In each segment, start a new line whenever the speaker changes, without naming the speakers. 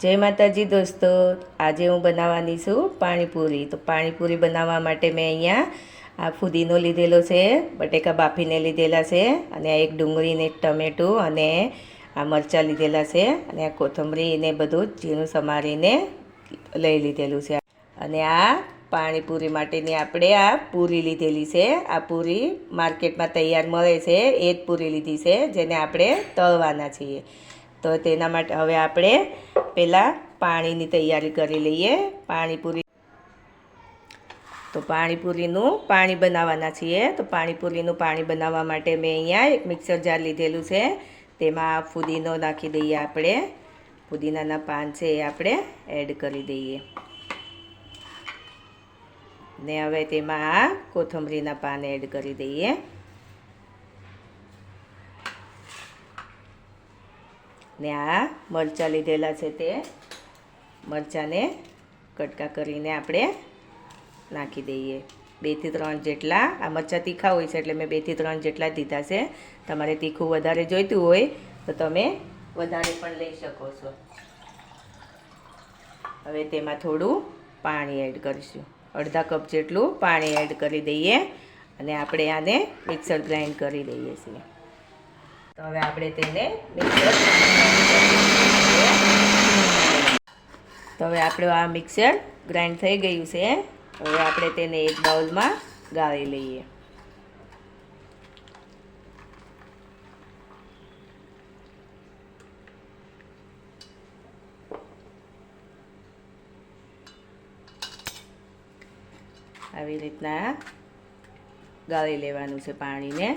જય માતાજી દોસ્તો. આજે હું બનાવવાની છું પાણીપુરી. તો પાણીપુરી બનાવવા માટે મેં અહીંયા આ ફુદીનો લીધેલો છે, બટેકા બાફીને લીધેલા છે, અને આ એક ડુંગળીને ટમેટું અને આ મરચાં લીધેલા છે, અને આ કોથમરી ને બધું ઝીણું સમારીને લઈ લીધેલું છે. અને આ પાણીપુરી માટેની આપણે આ પૂરી લીધેલી છે. આ પૂરી માર્કેટમાં તૈયાર મળે છે. એ જ પૂરી લીધી છે, જેને આપણે તળવાના છીએ. તો તેના માટે હવે આપણે પહેલાં પાણીની તૈયારી કરી લઈએ. પાણીપુરી તો પાણીપુરીનું પાણી બનાવવાના છીએ. તો પાણીપુરીનું પાણી બનાવવા માટે મેં અહીંયા એક મિક્સર જાર લીધેલું છે. તેમાં ફુદીનો નાખી દઈએ આપણે. ફુદીનાના પાન છે એ આપણે એડ કરી દઈએ. ને હવે તેમાં આ કોથમરીના પાન એડ કરી દઈએ. ને આ મરચાં લીધેલા છે તે. મરચાંને કટકા કરીને આપણે નાખી દઈએ. બેથી ત્રણ જેટલા, આ મરચાં તીખા હોય છે એટલે મેં બેથી ત્રણ જેટલા દીધા છે. તમારે તીખું વધારે જોઈતું હોય તો તમે વધારે પણ લઈ શકો છો. હવે તેમાં થોડું પાણી એડ કરીશું. અડધા કપ જેટલું પાણી એડ કરી દઈએ અને આપણે આને મિક્સર ગ્રાઇન્ડ કરી દઈએ છીએ. તો હવે આપણે તેને તો હવે આપણું આ મિક્સર ગ્રાઇન્ડ થઈ ગયું છે. હવે આપણે તેને એક બાઉલમાં ગાળી લઈએ. આવી રીતના ગાળી લેવાનું છે પાણીને.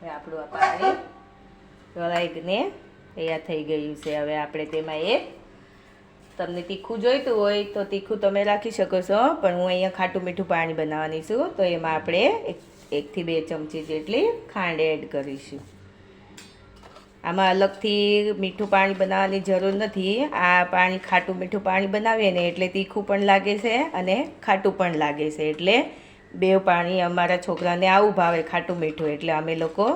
હવે આપણું આ પાણી રળાઈને તૈયાર થઈ ગયું છે. હવે આપણે તેમાં એક તમને તીખું જોઈતું હોય તો તીખું તમે રાખી શકો છો. પણ હું અહીંયા ખાટું મીઠું પાણી બનાવવાની છું, તો એમાં આપણે એક, એકથી બે ચમચી જેટલી ખાંડ એડ કરીશું. આમાં અલગથી મીઠું પાણી બનાવવાની જરૂર નથી. આ પાણી ખાટું મીઠું પાણી બનાવીએ ને એટલે તીખું પણ લાગે છે અને ખાટું પણ લાગે છે. એટલે બે પાણી અમારા છોકરાને આવું ભાવે, ખાટું મીઠું. એટલે અમે લોકો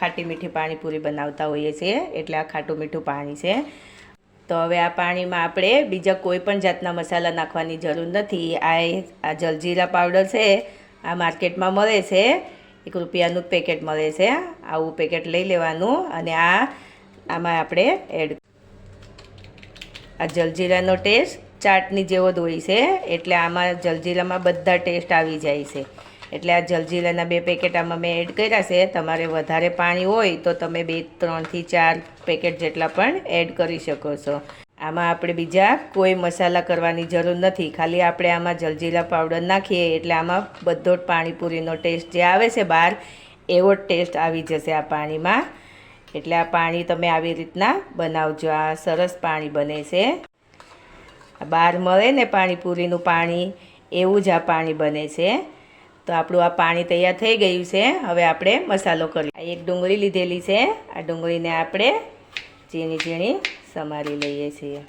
ખાટી મીઠી પાણીપુરી બનાવતા હોઈએ છીએ. એટલે આ ખાટું મીઠું પાણી છે. તો હવે આ પાણીમાં આપણે બીજા કોઈ પણ જાતના મસાલા નાખવાની જરૂર નથી. આ આ જલજીરા પાવડર છે, આ માર્કેટમાં મળે છે. એક રૂપિયાનું પેકેટ મળે છે. આવું પેકેટ લઈ લેવાનું અને આ, આમાં આપણે એડ આ જલજીરાનો ટેસ્ટ ચાટની જેવો જ છે, એટલે આમાં જલજીરામાં બધા ટેસ્ટ આવી જાય છે. એટલે આ જલજીરાના બે પેકેટ આમાં મેં એડ કર્યા છે, તમારે વધારે પાણી હોય તો તમે બે ત્રણથી ચાર પેકેટ જેટલા પણ એડ કરી શકો છો. આમાં આપણે બીજા કોઈ મસાલા કરવાની જરૂર નથી, ખાલી આપણે આમાં જલજીરા પાવડર નાખીએ, એટલે આમાં બધો જ પાણીપુરીનો ટેસ્ટ જે આવે છે બહાર, એવો જ ટેસ્ટ આવી જશે આ પાણીમાં. એટલે આ પાણી તમે આવી રીતના બનાવજો, આ સરસ પાણી બને છે. બહાર મળે ને પાણીપુરીનું પાણી, એવું જ આ પાણી બને છે. તો આપણું આ પાણી તૈયાર થઈ ગયું છે. હવે આપણે મસાલો કરીએ. આ એક ડુંગળી લીધેલી છે. આ ડુંગળીને આપણે ઝીણી ઝીણી સમારી લઈએ છીએ.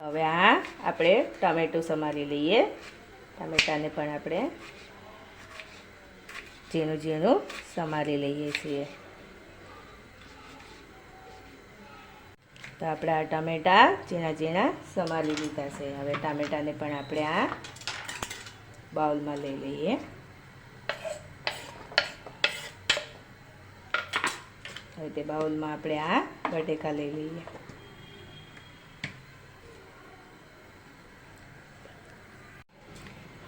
હવે આ આપણે ટામેટું સમારી લઈએ. ટામેટાને પણ આપણે ઝીણું ઝીણું સમારી લઈએ છીએ. તો આપણે આ ટામેટા ઝીણા ઝીણા સમારી લીધા છે. હવે ટામેટાને પણ આપણે આ બાઉલમાં લઈ લઈએ. હવે તે બાઉલમાં આપણે આ બટેકા લઈ લઈએ.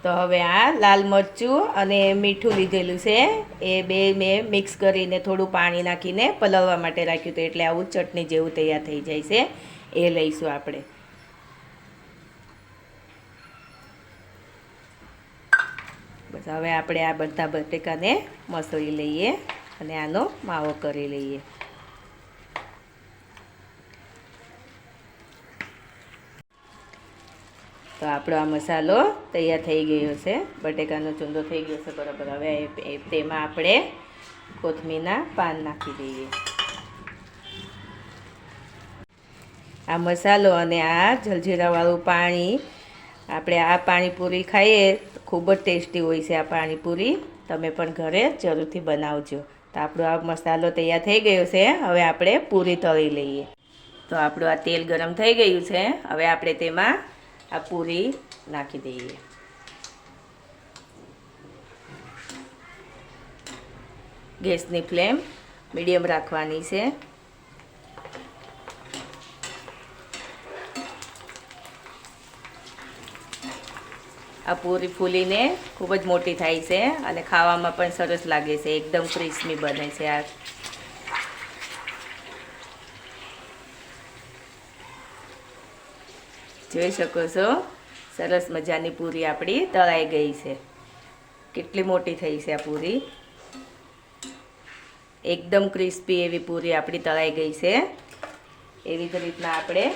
તો હવે આ લાલ મરચું અને મીઠું લીધેલું છે. એ બે મેં મિક્સ કરીને થોડું પાણી નાખીને પલવવા માટે રાખ્યું હતું. એટલે આવું ચટણી જેવું તૈયાર થઈ જાય છે. એ લઈશું આપણે. બસ હવે આપણે આ બધા બટેકાને મસળી લઈએ અને આનો માવો કરી લઈએ. તો આપણો આ મસાલો તૈયાર થઈ ગયો છે. બટેકાનો ચૂંદો થઈ ગયો છે બરાબર. હવે તેમાં આપણે કોથમીરના પાન નાખી દઈએ. આ મસાલો અને આ જલજીરાવાળું પાણી, આપણે આ પાણીપુરી ખાઈએ, ખૂબ જ ટેસ્ટી હોય છે આ પાણીપુરી. તમે પણ ઘરે જરૂરથી બનાવજો. તો આપણો આ મસાલો તૈયાર થઈ ગયો છે. હવે આપણે પૂરી તળી લઈએ. તો આપણું આ તેલ ગરમ થઈ ગયું છે. હવે આપણે તેમાં આ પૂરી નાખી દઈએ. ગેસની ફ્લેમ મીડિયમ રાખવાની છે. આ પૂરી ફૂલીને ખૂબ જ મોટી થાય છે અને ખાવામાં પણ સરસ લાગે છે. એકદમ ક્રિસ્મી બને છે આ જોઈ શકો છો. સરસ મજાની પૂરી આપણી તળાઈ ગઈ છે. કેટલી મોટી થઈ છે આ પૂરી. એકદમ ક્રિસ્પી એવી પૂરી આપણી તળાઈ ગઈ છે. એવી જ રીતના આપણે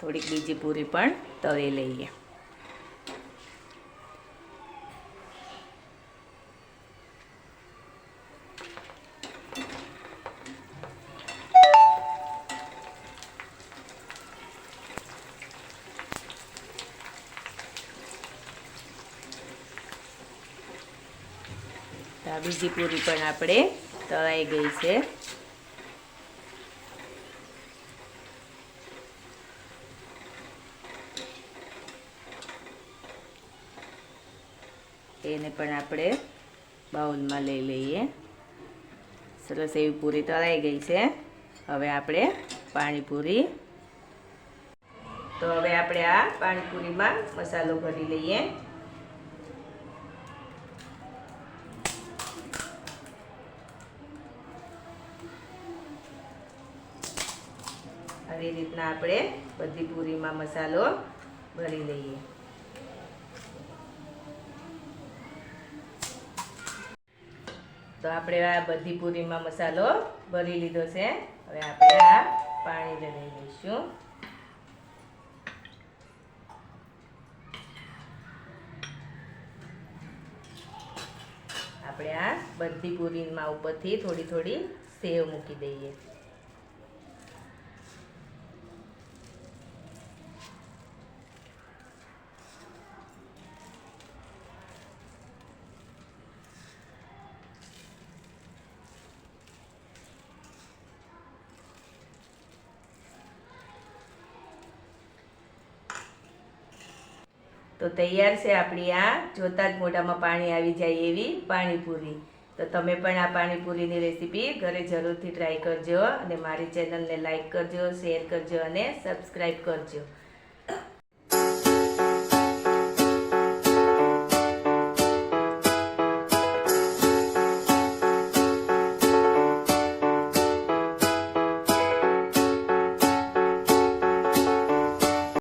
થોડીક બીજી પૂરી પણ તળી લઈએ. બીજી પૂરી પણ આપણે તળાઈ ગઈ છે. એને પણ આપણે બાઉલમાં લઈ લઈએ. સરસ એવી પૂરી તળાઈ ગઈ છે. હવે આપણે પાણીપુરી. તો હવે આપણે આ પાણીપુરીમાં મસાલો ભરી લઈએ. આવી રીતના આપણે બધી પૂરીમાં મસાલો ભરી લઈએ. તો આપણે આ બધી પૂરીમાં મસાલો ભરી લીધો છે. હવે આપણે આ પાણી લઈ લઈશું. આપણે આ બધી પૂરીમાં ઉપરથી થોડી થોડી સેવ મૂકી દઈએ. તો તૈયાર છે આપણી આ. જોતાં જ મોઢામાં પાણી આવી જાય એવી પાણીપુરી. તો તમે પણ આ પાણીપુરીની રેસીપી ઘરે જરૂરથી ટ્રાય કરજો અને મારી ચેનલને લાઈક કરજો શેર કરજો અને સબસ્ક્રાઈબ કરજો.